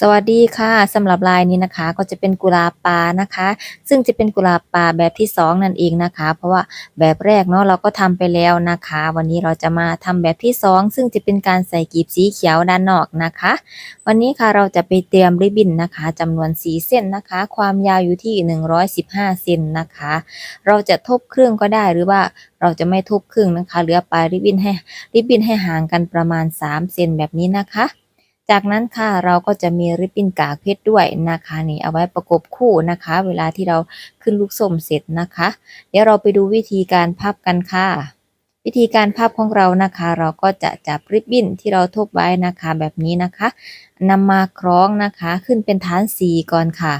สวัสดีค่ะสำหรับลายนี้นะคะก็จะเป็นกุหลาบปานะคะ ซึ่งจะเป็นกุหลาบป่าแบบที่สองนั่นเองนะคะ เพราะว่าแบบแรกเนาะเราก็ทำไปแล้วนะคะ วันนี้เราจะมาทำแบบที่สองซึ่งจะเป็นการใส่กลีบสีเขียวด้านนอกนะคะ วันนี้ค่ะเราจะไปเตรียมริบบิ้นนะคะจำนวนสีเส้นนะคะ ความยาวอยู่ที่ 115เซนนะคะ เราจะทบครึ่งก็ได้หรือว่าเราจะไม่ทบครึ่งนะคะเหลือปลายริบบิ้นให้ริบบิ้นให้ห่างกันประมาณ3เซนแบบนี้นะคะ จากนั้นค่ะเราก็จะมีริบบิ้นกากเพชรด้วยนะคะนี่เอาไว้ประกบคู่นะคะ เวลาที่เราขึ้นลูกส้มเสร็จนะคะ เดี๋ยวเราไปดูวิธีการพับกันค่ะ วิธีการพับของเรานะคะ เราก็จะจับริบบิ้นที่เราทบไว้นะคะ แบบนี้นะคะนำมาคล้องนะคะขึ้นเป็นฐานสีก่อนค่ะ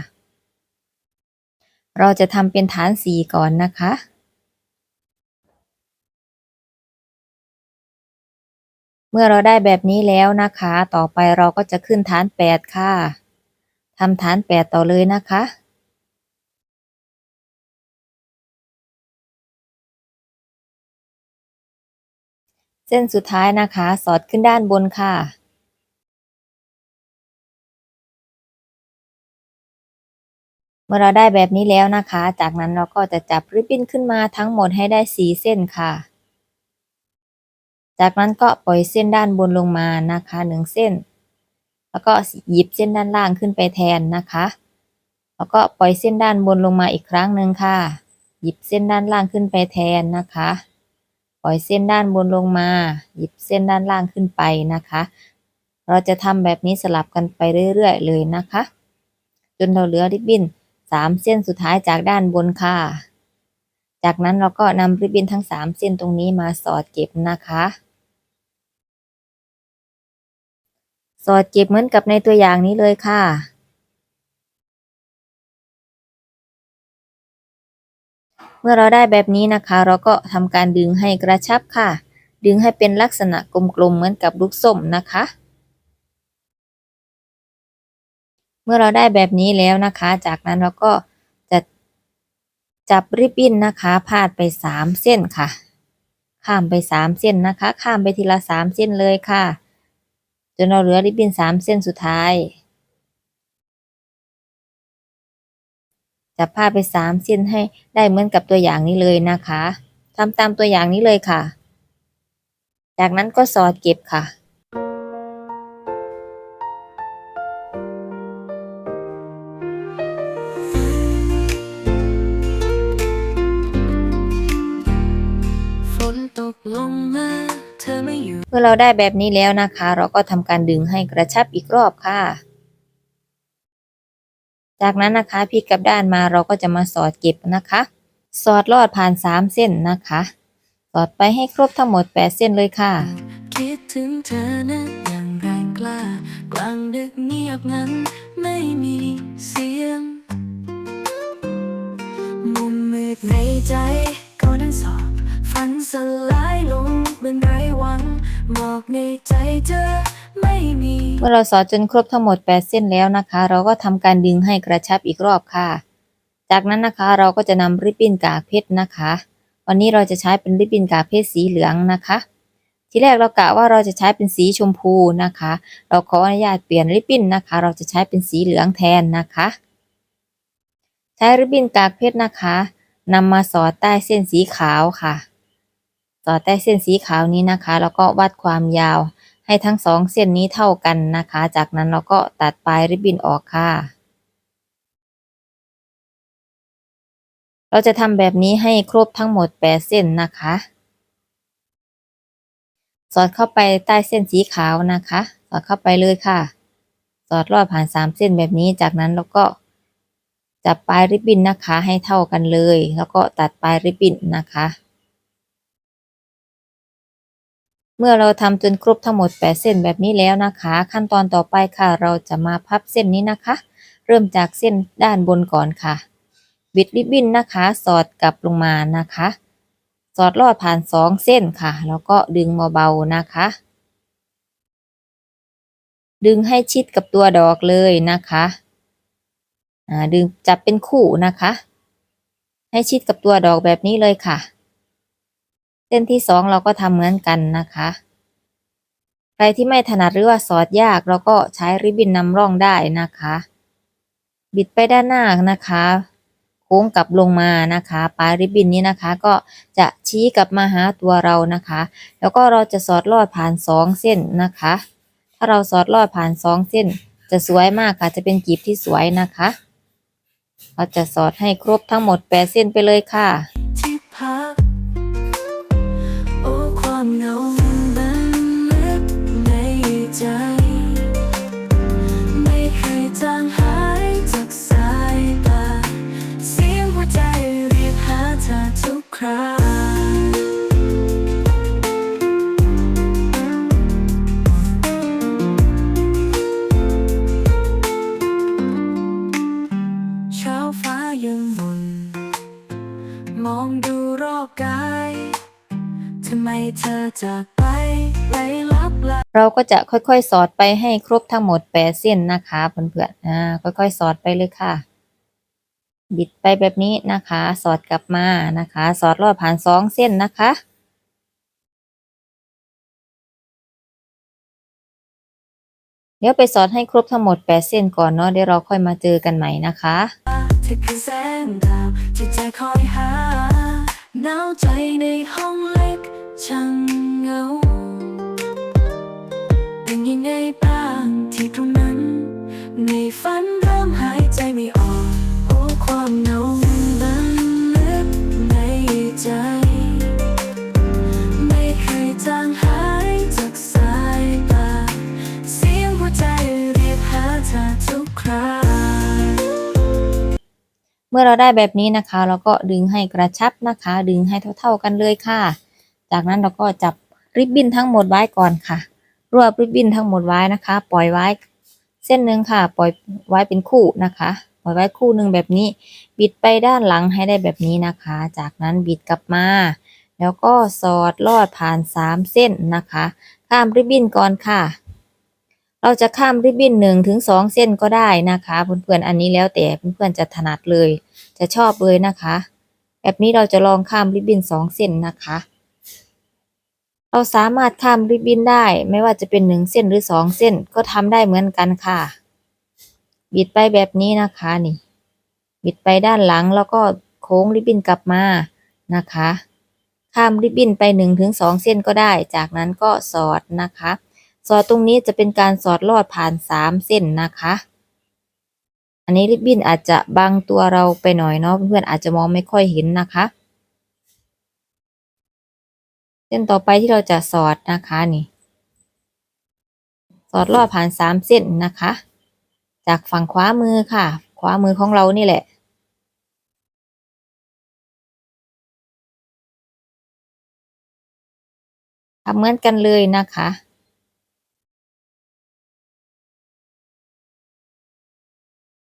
เราจะทำเป็นฐานสีก่อนนะคะ เมื่อเราได้แบบนี้แล้วนะคะ ต่อไปเราก็จะขึ้นฐานแปดค่ะทำฐานแปดต่อเลยนะคะ เส้นสุดท้ายนะคะ สอดขึ้นด้านบนค่ะเมื่อเราได้แบบนี้แล้วนะคะ จากนั้นเราก็จะจับริบบิ้นขึ้นมาทั้งหมดให้ได้สีเส้นค่ะ จากนั้นก็ปล่อยเส้นด้านบนลงมานะคะหนึ่งเส้น แล้วก็หยิบเส้นด้านล่างขึ้นไปแทนนะคะ แล้วก็ปล่อยเส้นด้านบนลงมาอีกครั้งหนึ่งค่ะ หยิบเส้นด้านล่างขึ้นไปแทนนะคะ ปล่อยเส้นด้านบนลงมา หยิบเส้นด้านล่างขึ้นไปนะคะ เราจะทำแบบนี้สลับกันไปเรื่อยๆเลยนะคะ จนเราเหลือริบบิ้นสามเส้นสุดท้ายจากด้านบนค่ะ จากนั้นเราก็นำริบบิ้นทั้งสามเส้นตรงนี้มาสอดเก็บนะคะ สอดเก็บเหมือนกับในตัวอย่างนี้เลยค่ะ เมื่อเราได้แบบนี้นะคะ เราก็ทำการดึงให้กระชับค่ะ ดึงให้เป็นลักษณะกลมๆเหมือนกับลูกส้มนะคะ เมื่อเราได้แบบนี้แล้วนะคะ จากนั้นเราก็จะจับริบบิ้นนะคะพาดไปสามเส้นค่ะ ข้ามไปสามเส้นนะคะ ข้ามไปทีละสามเส้นเลยค่ะ นเราเหลือริบบิ้นสามเส้นสุดท้าย จับผ้าไปสามเส้นให้ได้เหมือนกับตัวอย่างนี้เลยนะคะทำตามตัวอย่างนี้เลยค่ะ จากนั้นก็สอดเก็บค่ะ มื่อเราได้แบบนี้แล้วนะคะ เราก็ทำการดึงให้กระชับอีกรอบค่ะ จากนั้นนะคะพลิกกลับด้านมาเราก็จะมาสอดเก็บนะคะ สอดลอดผ่านสามเส้นนะคะ สอดไปให้ครบทั้งหมดแปดเส้นเลยค่ะ คิดถึงเธอนะอย่างแรงกล้ากลางดึกเงียบงั้นไม่มีเสียง มุมมืดในใจก็นั่งสอบฝันสลาย ลงเป็นไรหวังหมอกในใจเธอไม่มีเมื่อเราสอดจนครบทั้งหมด 8 เส้นแล้วนะคะ เราก็ทำการดึงให้กระชับอีกรอบค่ะ จากนั้นนะคะเราก็จะนำริบบิ้นกากเพชรนะคะ วันนี้เราจะใช้เป็นริบบิ้นกากเพชรสีเหลืองนะคะ ทีแรกเรากะว่าเราจะใช้เป็นสีชมพูนะคะ เราขออนุญาตเปลี่ยนริบบิ้นนะคะ เราจะใช้เป็นสีเหลืองแทนนะคะ ใช้ริบบิ้นกากเพชรนะคะนำมาสอดใต้เส้นสีขาวค่ะ สอดใต้เส้นสีขาวนี้นะคะ แล้วก็วัดความยาวให้ทั้งสองเส้นนี้เท่ากันนะคะ จากนั้นเราก็ตัดปลายริบบิ้นออกค่ะ เราจะทำแบบนี้ให้ครบทั้งหมด8เส้นนะคะ สอดเข้าไปใต้เส้นสีขาวนะคะ สอดเข้าไปเลยค่ะ สอดลอดผ่าน3เส้นแบบนี้ จากนั้นเราก็จับปลายริบบิ้นนะคะ ให้เท่ากันเลย แล้วก็ตัดปลายริบบิ้นนะคะ เมื่อเราทำจนครบทั้งหมด 8 เส้นแบบนี้แล้วนะคะ ขั้นตอนต่อไปค่ะ เราจะมาพับเส้นนี้นะคะ เริ่มจากเส้นด้านบนก่อนค่ะ บิดริบบิ้นนะคะ สอดกลับลงมานะคะ สอดลอดผ่าน 2 เส้นค่ะ แล้วก็ดึงเบาๆนะคะ ดึงให้ชิดกับตัวดอกเลยนะคะดึงจับเป็นคู่นะคะ ให้ชิดกับตัวดอกแบบนี้เลยค่ะ เส้นที่สองเราก็ทำเหมือนกันนะคะ ใครที่ไม่ถนัดหรือว่าสอดยากเราก็ใช้ริบบิ้นนำร่องได้นะคะ บิดไปด้านหน้านะคะ โค้งกลับลงมานะคะปลายริบบิ้นนี้นะคะ ก็จะชี้กลับมาหาตัวเรานะคะ แล้วก็เราจะสอดลอดผ่านสองเส้นนะคะ ถ้าเราสอดลอดผ่านสองเส้น จะสวยมากค่ะจะเป็นกีบที่สวยนะคะ เราจะสอดให้ครบทั้งหมดแปดเส้นไปเลยค่ะ ค ก็จะค่อยๆ สอดไปให้ครบทั้งหมดแปดเส้นนะคะเพื่อนๆอ่าค่อยๆ สอดไปเลยค่ะ บิดไปแบบนี้นะคะ สอดกลับมานะคะ สอดลอดผ่านสองเส้นนะคะเดี๋ยวไปสอดให้ครบทั้งหมดแปดเส้นก่อนเนาะ เดี๋ยวเราค่อยมาเจอกันใหม่นะคะเธอคือแสงดาวที่ใจคอยหาหนาวใจในห้องเล็กช่างเงา ยังไงบ้างที่ตรงนั้น ในฝันเริ่มหายใจไม่ออก โอ้ความเหงามันลึกในใจ ไม่เคยจางหายจากสายตา เสียงหัวใจเรียกหาเธอทุกคราเมื่อเราได้แบบนี้นะคะ เราก็ดึงให้กระชับนะคะ ดึงให้เท่าๆกันเลยค่ะ จากนั้นเราก็จับริบบิ้นทั้งหมดไว้ก่อนค่ะ รวบริบบิ้นทั้งหมดไว้นะคะ ปล่อยไว้เส้นหนึ่งค่ะ ปล่อยไว้เป็นคู่นะคะ ปล่อยไว้คู่หนึ่งแบบนี้ บิดไปด้านหลังให้ได้แบบนี้นะคะ จากนั้นบิดกลับมา แล้วก็สอดลอดผ่านสามเส้นนะคะ ข้ามริบบิ้นก่อนค่ะ เราจะข้ามริบบิ้นหนึ่งถึงสองเส้นก็ได้นะคะเพื่อนๆอันนี้แล้วแต่เพื่อนๆจะถนัดเลย จะชอบเลยนะคะ แบบนี้เราจะลองข้ามริบบิ้นสองเส้นนะคะ เราสามารถข้ามริบบิ้นได้ ไม่ว่าจะเป็นหนึ่งเส้นหรือสองเส้นก็ทำได้เหมือนกันค่ะ บิดไปแบบนี้นะคะนี่ บิดไปด้านหลังแล้วก็โค้งริบบิ้นกลับมานะคะ ข้ามริบบิ้นไปหนึ่งถึงสองเส้นก็ได้ จากนั้นก็สอดนะคะ สอดตรงนี้จะเป็นการสอดลอดผ่านสามเส้นนะคะ อันนี้ริบบิ้นอาจจะบังตัวเราไปหน่อยเนาะเพื่อนๆอาจจะมองไม่ค่อยเห็นนะคะ ส้นต่อไปที่เราจะสอดนะคะนี่ สอดลอดผ่านสามเส้นนะคะ จากฝั่งขวามือค่ะ ขวามือของเรานี่แหละ ทำเหมือนกันเลยนะคะ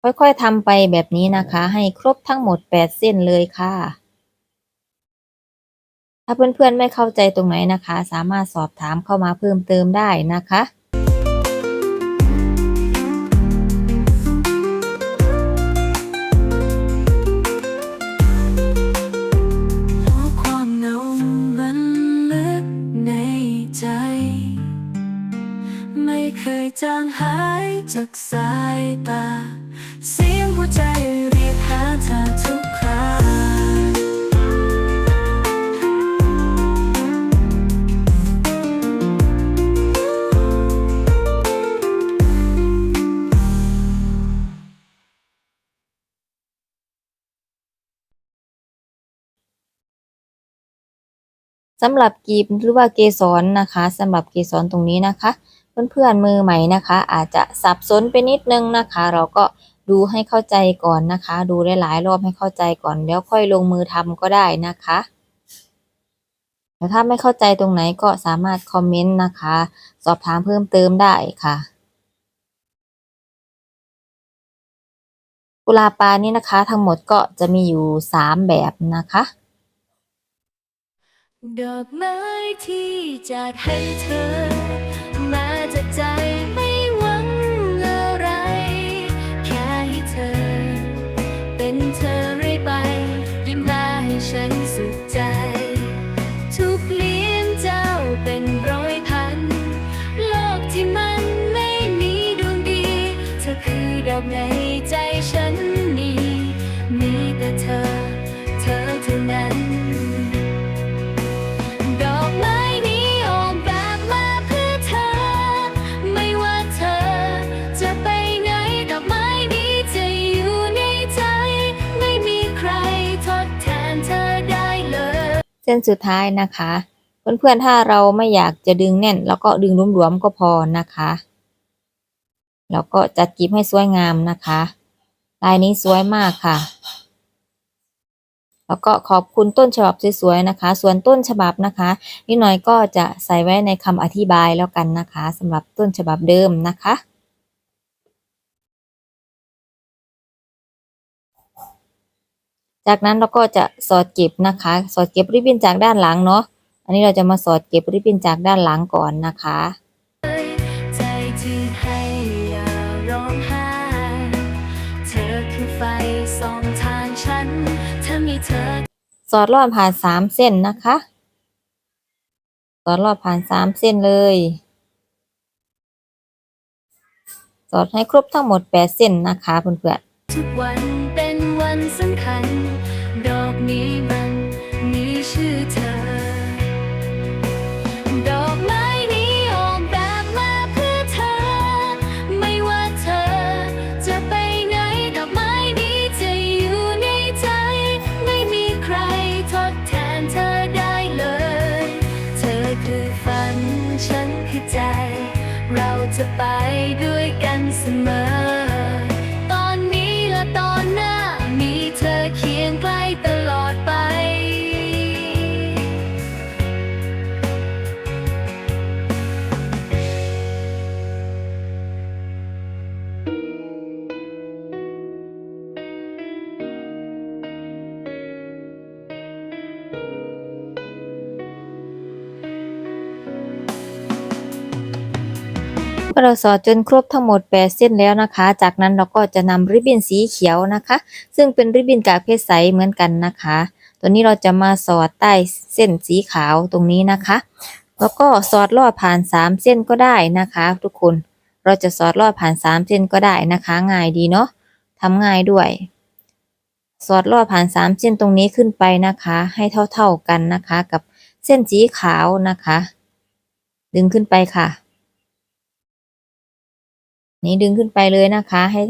ค่อยๆทำไปแบบนี้นะคะ ให้ครบทั้งหมด 8 เส้นเลยค่ะ ถ้าเพื่อนๆไม่เข้าใจตรงไหนนะคะ สามารถสอบถามเข้ามาเพิ่มเติมได้นะคะเคยจางหายจากสายตา เสียงหัวใจเรียกหาเธอ สำหรับกลีบหรือว่าเกสรนะคะสำหรับเกสรตรงนี้นะคะ เพื่อนๆมือใหม่นะคะ อาจจะสับสนไปนิดนึงนะคะ เราก็ดูให้เข้าใจก่อนนะคะ ดูหลายๆรอบให้เข้าใจก่อนแล้วค่อยลงมือทำก็ได้นะคะแต่ถ้าไม่เข้าใจตรงไหนก็สามารถคอมเมนต์นะคะ สอบถามเพิ่มเติมได้ค่ะกุลาปานี่นะคะ ทั้งหมดก็จะมีอยู่สามแบบนะคะ ดอกไม้ที่จากให้เธอ มาจากใจ ส้นสุดท้ายนะคะ เพื่อนๆถ้าเราไม่อยากจะดึงแน่น แล้วก็ดึงหลวมๆก็พอนะคะ แล้วก็จัดกีบให้สวยงามนะคะ ลายนี้สวยมากค่ะ แล้วก็ขอบคุณต้นฉบับสวยๆนะคะ ส่วนต้นฉบับนะคะนิดหน่อยก็จะใส่ไว้ในคำอธิบายแล้วกันนะคะสำหรับต้นฉบับเดิมนะคะ จากนั้นเราก็จะสอดเก็บนะคะ สอดเก็บริบบิ้นจากด้านหลังเนาะ อันนี้เราจะมาสอดเก็บริบบิ้นจากด้านหลังก่อนนะคะสอดรอดผ่านสามเส้นนะคะ สอดรอดผ่านสามเส้นเลย สอดให้ครบทั้งหมดแปดเส้นนะคะเพื่อนทุันสำคัญดอกนี้มัน เราสอดจนครบทั้งหมดแปดเส้นแล้วนะคะ จากนั้นเราก็จะนำริบบิ้นสีเขียวนะคะ ซึ่งเป็นริบบิ้นกากเพชรใสเหมือนกันนะคะ ตัวนี้เราจะมาสอดใต้เส้นสีขาวตรงนี้นะคะ แล้วก็สอดลอดผ่านสามเส้นก็ได้นะคะ ทุกคนเราจะสอดลอดผ่านสามเส้นก็ได้นะคะ ง่ายดีเนาะทำง่ายด้วย สอดลอดผ่านสามเส้นตรงนี้ขึ้นไปนะคะ ให้เท่าๆกันนะคะ กับเส้นสีขาวนะคะ ดึงขึ้นไปค่ะ นี่ดึงขึ้นไปเลยนะคะ ให้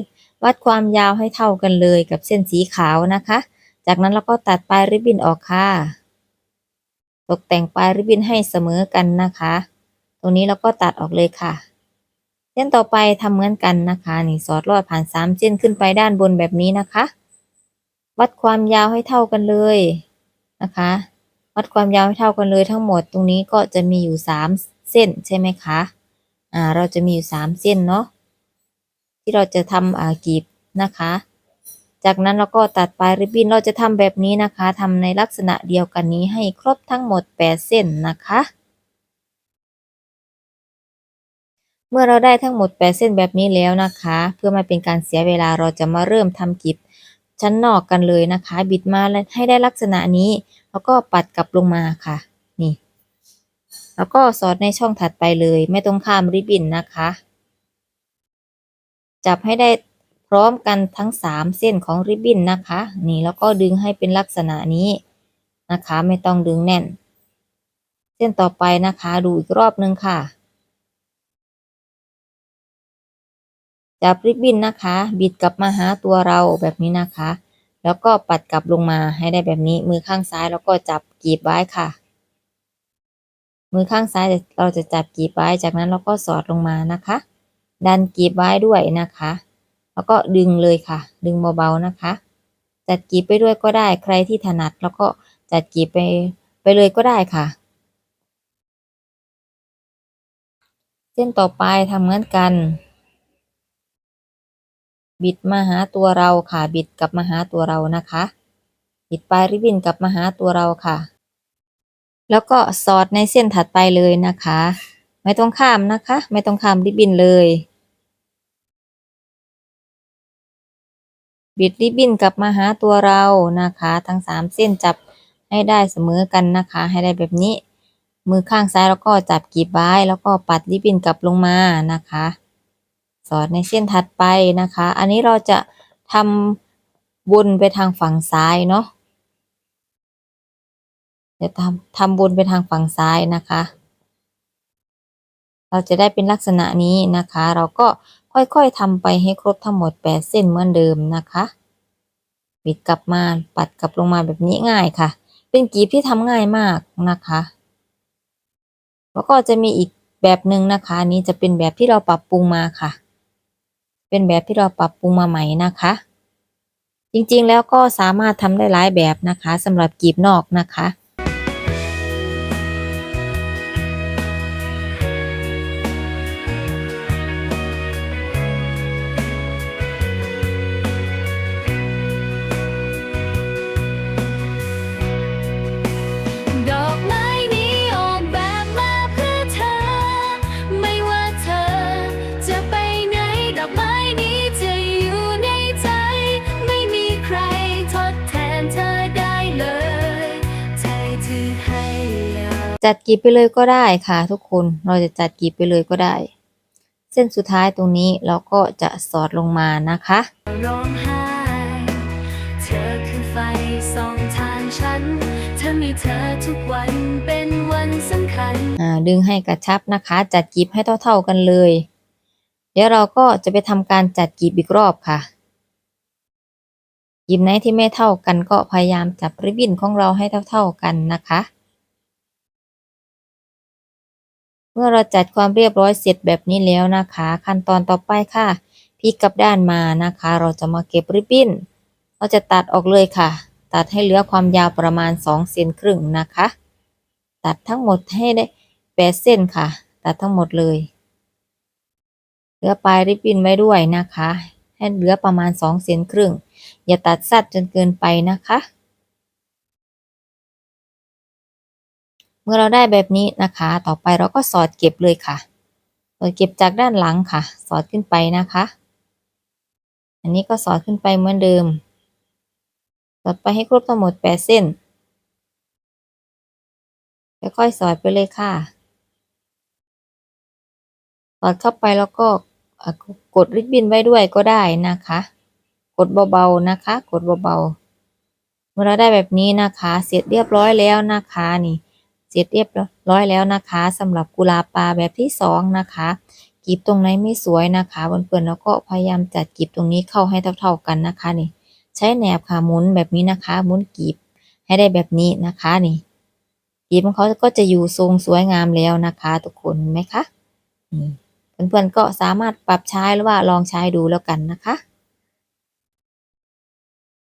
วัดความยาวให้เท่ากันเลยกับเส้นสีขาวนะคะ จากนั้นเราก็ตัดปลายริบบิ้นออกค่ะ ตกแต่งปลายริบบิ้นให้เสมอกันนะคะ ตรงนี้เราก็ตัดออกเลยค่ะ เส้นต่อไปทำเหมือนกันนะคะนี่สอดลอดผ่านสามเส้นขึ้นไปด้านบนแบบนี้นะคะ วัดความยาวให้เท่ากันเลยนะคะ วัดความยาวให้เท่ากันเลยทั้งหมดตรงนี้ก็จะมีอยู่สามเส้นใช่ไหมคะ อ่า เราจะมีอยู่สามเส้นเนาะ ที่เราจะทำอ่ากีบนะคะ จากนั้นเราก็ตัดปลายริบบิ้นเราจะทำแบบนี้นะคะทำในลักษณะเดียวกันนี้ให้ครบทั้งหมด 8 เส้นนะคะ เมื่อเราได้ทั้งหมด 8 เส้นแบบนี้แล้วนะคะ เพื่อไม่เป็นการเสียเวลาเราจะมาเริ่มทำกีบชั้นนอกกันเลยนะคะ บิดมาแล้วให้ได้ลักษณะนี้ แล้วก็ปัดกลับลงมาค่ะ นี่ แล้วก็สอดในช่องถัดไปเลย ไม่ต้องข้ามริบบิ้นนะคะ จับให้ได้พร้อมกันทั้งสามเส้นของริบบิ้นนะคะ นี่แล้วก็ดึงให้เป็นลักษณะนี้นะคะ ไม่ต้องดึงแน่น เส้นต่อไปนะคะดูอีกรอบนึงค่ะ จับริบบิ้นนะคะ บิดกลับมาหาตัวเราแบบนี้นะคะ แล้วก็ปัดกลับลงมาให้ได้แบบนี้มือข้างซ้ายแล้วก็จับกีบไว้ค่ะ มือข้างซ้ายเราจะจับกีบไว้จากนั้นเราก็สอดลงมานะคะ ดันกีบไว้ด้วยนะคะ แล้วก็ดึงเลยค่ะ ดึงเบาๆนะคะ จัดกีบไปด้วยก็ได้ใครที่ถนัด แล้วก็จัดกีบไปไปเลยก็ได้ค่ะ เส้นต่อไปทำเหมือนกัน บิดมาหาตัวเราค่ะ บิดกลับมาหาตัวเรานะคะ บิดปลายริบบิ้นกลับมาหาตัวเราค่ะ แล้วก็สอดในเส้นถัดไปเลยนะคะ ไม่ต้องข้ามนะคะ ไม่ต้องข้ามริบบิ้นเลย บิดริบบิ้นกลับมาหาตัวเรานะคะ ทั้งสามเส้นจับให้ได้เสมอกันนะคะ ให้ได้แบบนี้ มือข้างซ้ายแล้วก็จับกีบไว้แล้วก็ปัดริบบิ้นกลับลงมานะคะ สอดในเส้นถัดไปนะคะ อันนี้เราจะทำวนไปทางฝั่งซ้ายเนาะเดี๋ยวทำทำวนไปทางฝั่งซ้ายนะคะ เราจะได้เป็นลักษณะนี้นะคะ เราก็ค่อยๆทำไปให้ครบทั้งหมด 8 เส้นเหมือนเดิมนะคะปิดกลับมาปัดกลับลงมาแบบนี้ง่ายค่ะ เป็นกีบที่ทำง่ายมากนะคะ แล้วก็จะมีอีกแบบหนึ่งนะคะอันนี้จะเป็นแบบที่เราปรับปรุงมาค่ะ เป็นแบบที่เราปรับปรุงมาใหม่นะคะ จริงๆแล้วก็สามารถทำได้หลายแบบนะคะสำหรับกีบนอกนะคะ จัดกรีบไปเลยก็ได้ค่ะทุกคนเราจะจัดกรีบไปเลยก็ได้ เส้นสุดท้ายตรงนี้เราก็จะสอดลงมานะคะร้องไห้เธอคือไฟส่องทางฉันเธอมีเธอทุกวันเป็นวันสำคัญอ่าดึงให้กระชับนะคะ จัดกรีบให้เท่าๆกันเลย เดี๋ยวเราก็จะไปทำการจัดกรีบอีกรอบค่ะกรีบไหนที่ไม่เท่ากันก็พยายามจับริบบิ้นของเราให้เท่าๆกันนะคะ เมื่อเราจัดความเรียบร้อยเสร็จแบบนี้แล้วนะคะ ขั้นตอนต่อไปค่ะพลิกกลับด้านมานะคะ เราจะมาเก็บริบบิ้น เราจะตัดออกเลยค่ะ ตัดให้เหลือความยาวประมาณ2เซนครึ่งนะคะ ตัดทั้งหมดให้ได้8เส้นค่ะ ตัดทั้งหมดเลยเหลือปลายริบบิ้นไว้ด้วยนะคะ ให้เหลือประมาณ2เซนครึ่งอย่าตัดสั้นจนเกินไปนะคะ เมื่อเราได้แบบนี้นะคะ ต่อไปเราก็สอดเก็บเลยค่ะ สอดเก็บจากด้านหลังค่ะ สอดขึ้นไปนะคะ อันนี้ก็สอดขึ้นไปเหมือนเดิม สอดไปให้ครบทั้งหมดแปดเส้นค่อยๆสอดไปเลยค่ะ สอดเข้าไปแล้วก็กดริบบิ้นไว้ด้วยก็ได้นะคะ กดเบาๆนะคะ กดเบาๆเมื่อเราได้แบบนี้นะคะ เสร็จเรียบร้อยแล้วนะคะนี่ เสร็จเรียบร้อยแล้วนะคะสำหรับกุหลาบปลาแบบที่สองนะคะกีบตรงไหนไม่สวยนะคะเพื่อนๆแล้วก็พยายามจัดกีบตรงนี้เข้าให้เท่าๆกันนะคะนี่ ใช้แหนบค่ะหมุนแบบนี้นะคะหมุนกีบให้ได้แบบนี้นะคะนี่กีบของเขาก็จะอยู่ทรงสวยงามแล้วนะคะทุกคนเห็นไหมคะนี่เพื่อนๆก็สามารถปรับใช้หรือว่าลองใช้ดูแล้วกันนะคะ